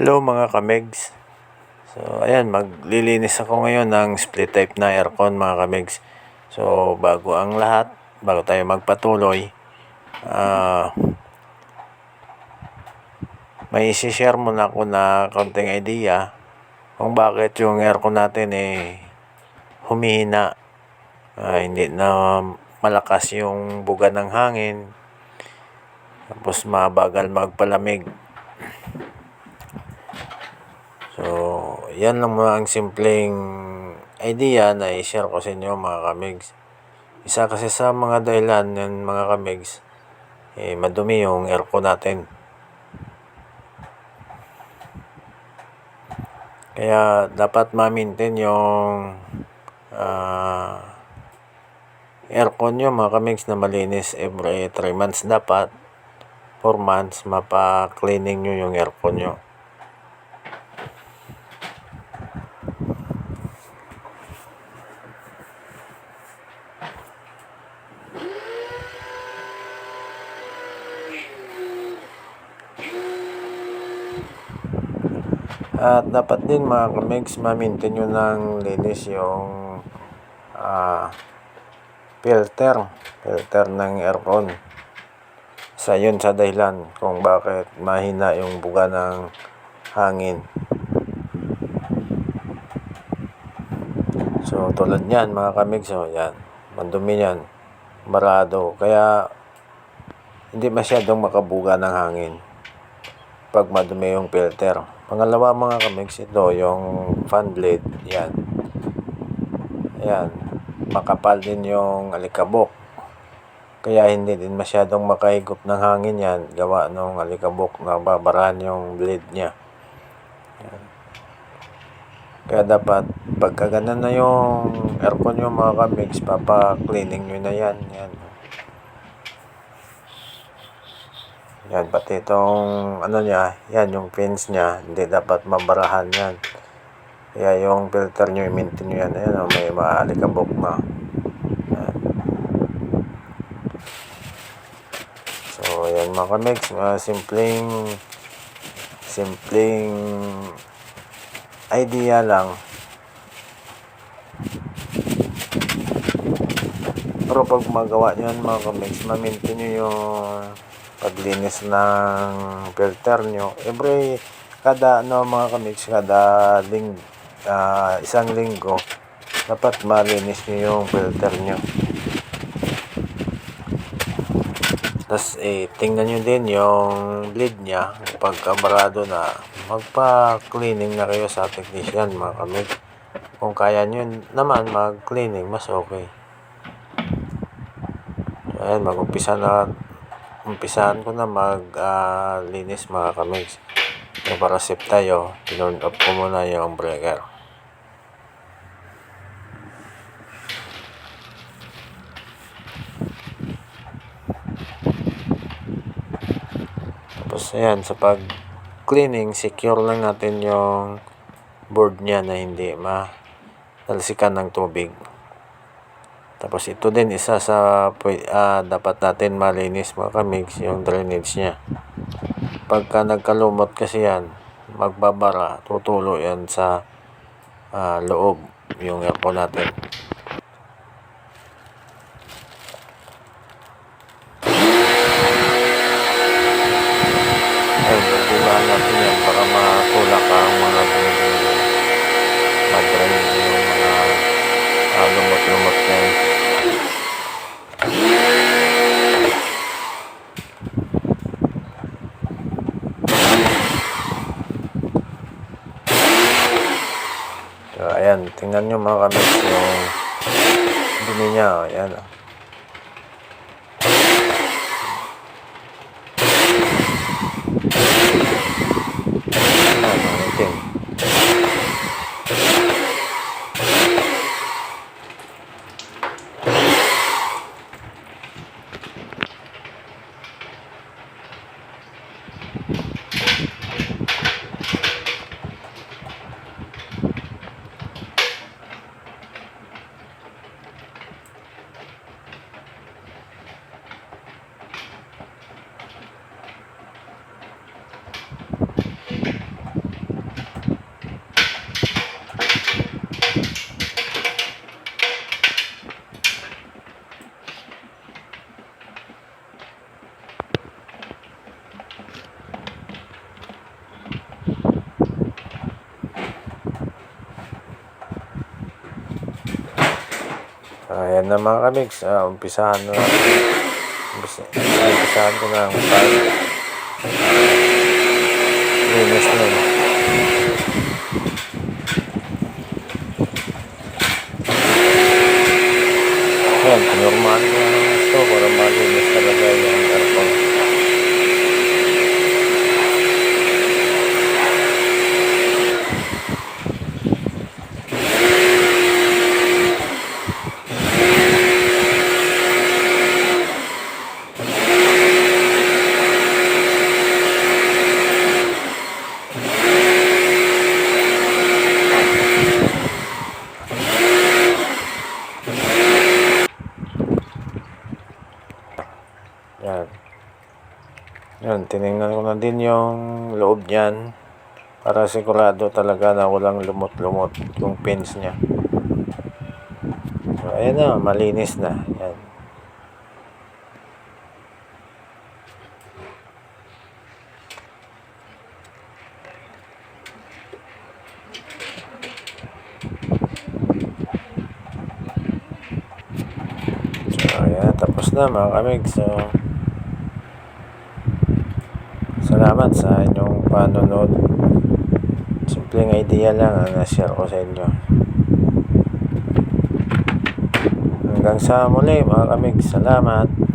Hello mga kamegs. So ayan, maglilinis ako ngayon ng split type na aircon mga kamegs. So bago ang lahat, bago tayo magpatuloy, ah may isi-share muna ako na konting idea kung bakit yung aircon natin eh humihina. Ah, hindi na malakas yung buga ng hangin. Tapos mabagal magpalamig. So, yan lang mga ang simpleng idea na i-share ko sa inyo mga kamigs. Isa kasi sa mga dahilan ng mga kamigs, eh, madumi yung aircon natin. Kaya dapat ma-maintain yung ah, aircon nyo mga kamigs na malinis every 3 months dapat. 4 months mapa-cleaning nyo yung aircon nyo. At dapat din mga kamigs, ma-maintain nyo ng linis yung ah, filter, filter ng aircon. Sa yun sa dahilan kung bakit mahina yung buga ng hangin. So tulad niyan mga kamigs, so yan, mandumi yan, barado. Kaya hindi masyadong makabuga ng hangin pag madumi yung filter. Pangalawa mga kamigs, ito yung fan blade. Yan. Yan. Makapal din yung alikabok. Kaya hindi din masyadong makahigop ng hangin yan. Gawa ng alikabok na babarahan yung blade niya. Yan. Kaya dapat pagka ganun na yung aircon nyo mga kamigs, papa-cleaning nyo na yan. Yan. Yan, pati itong ano niya, yan yung pins niya, hindi dapat mabarahan yan. Kaya yung filter nyo, i-maintain nyo yan, ayan, oh, may maalikabok na. Yan. So, yan mga kamigs, mga simpleng, simpleng idea lang. Pero pag magawa nyo yan mga kamigs, ma-maintain nyo yung paglinis ng filter nyo. Every, kada ano mga kamigs, kada ling, ah, isang linggo, dapat malinis nyo yung filter nyo. Tapos eh, tingnan nyo din yung bleed niya. Pagkabarado na, magpa-cleaning na kayo sa technician mga kamigs. Kung kaya nyo naman mag-cleaning, mas okay. Ayan, mag-umpisa na umpisahan ko na mag ah, linis mga kamigs. So, para safe tayo, tinurn off ko muna yung breaker. Tapos ayan, sa pag cleaning, secure lang natin yung board niya na hindi matalsikan ng tubig. Tapos ito din isa sa ah, dapat natin malinis mga kamigs yung drainage niya. Pagka nagkalumot kasi yan, magbabara, tutulo yan sa ah, loob yung aircon natin. Bubugahan natin yan para matulak ang mga nyo mga kamigs yung dumi niya, oh, ayan. oh. Ayan na mga kamigs, ah, umpisahan na. Umpisa, umpisahan ko na ang pag linis na yun. Ayan, ko na ito para malinis talaga yung aircon. Yan. Yan, tinignan ko na din yung loob niyan para sigurado talaga na walang lumot-lumot yung pins niya. So, ayan na, malinis na. Yan. So, ayan, tapos na mga kamig. So, salamat sa inyong panonood. Simpleng idea lang ang na-share ko sa inyo. Hanggang sa muli mga kamig. Salamat.